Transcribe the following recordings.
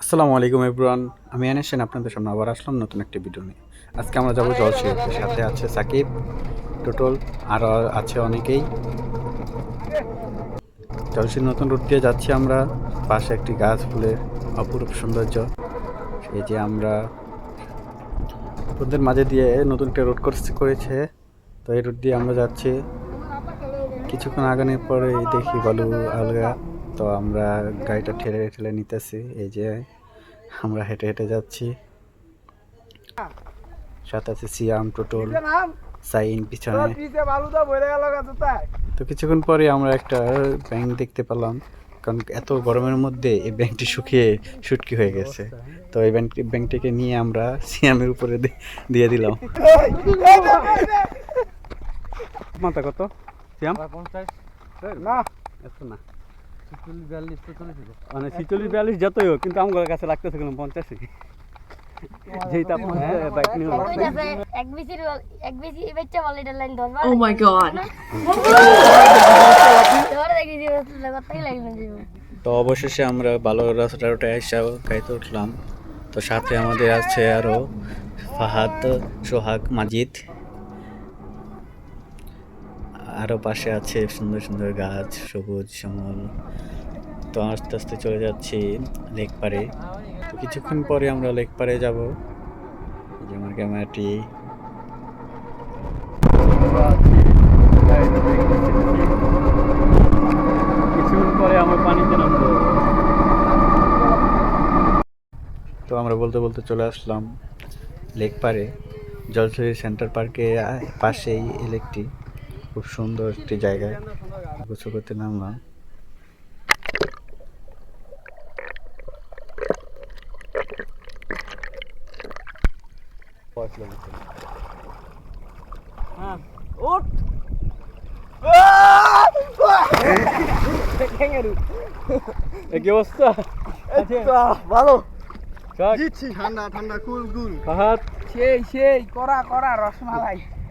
আসসালামু আলাইকুম এব্রান আমি এনেছেন আপনাদের সামনে আবার আসলাম নতুন একটি ভিডিও নিয়ে। আজকে আমরা যাব জলসির সাথে আছে সাকিব, টোটল, আর আছে অনেকেই। জলশির নতুন রুট দিয়ে যাচ্ছি আমরা, পাশে একটি গাছ, ফুলের অপরূপ সৌন্দর্য। সেই যে আমরা রোদের মাঝে দিয়ে নতুন একটা রোড করছে করেছে। তো এই রুট দিয়ে আমরা যাচ্ছি কিছুক্ষণ আগানোর পরে দেখি বালু আলগা তো আমরা গাড়িটা ঠেলে ঠেলে নিতেছি এই যে আমরা হেঁটে হেঁটে যাচ্ছি সাথে আছে সিয়াম টোটল সাইন পিছনে তো কিছুক্ষণ পরে আমরা একটা ব্যাংক দেখতে পেলাম কারণ এত গরমের মধ্যে এই ব্যাংকটি শুকিয়ে শুটকি হয়ে গেছে তো এই ব্যাংক ব্যাংকটিকে নিয়ে আমরা সিয়ামের উপরে দিয়ে দিলাম মাথা কত সিয়াম না। এত না। মানে ছিচল্লিশ বিয়াল্লিশ যতই হোক কিন্তু আমার কাছে লাগতেছে কেন পঞ্চাশে যেই তাপ বাইক নিয়ে এক বিসির এক বিসি বাচ্চা বলে এটা লাইন ধরবা Oh my god. তো অবশেষে আমরা ভালো রাস্তাটা এসে উঠলাম। তো সাথে আমাদের আছে আরও ফাহাদ সোহাগ মাজিদ। আরও পাশে আছে সুন্দর সুন্দর গাছ, সবুজ, শ্যামল। তো আস্তে আস্তে চলে যাচ্ছি লেক তো কিছুক্ষণ পরে আমরা লেক পাড়ে যাব। আমার ক্যামেরাটি। কিছুক্ষণ পরে তো আমরা বলতে বলতে চলে আসলাম লেক পাড়ে। জলছড়ি সেন্টার পার্কে পাশেই এই লেকটি। খুব সুন্দর একটি জায়গায়। গোসল করতে নামলাম। কি অবস্থা? ভালো। ঠান্ডা ঠান্ডা কুল কুল। সেই সেই করা করা রসমালাই।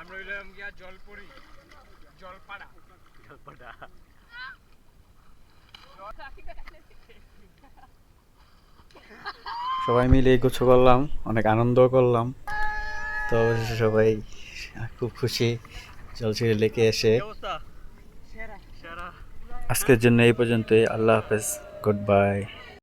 আমরা হইলাম গিয়া জলপুরি জলপাড়া। সবাই মিলে গোছু করলাম অনেক আনন্দ করলাম। তো অবশেষে সবাই খুব খুশি। জলছিড়ে লেকে এসে আজকের জন্য এই পর্যন্তই আল্লাহ হাফেজ গুড বাই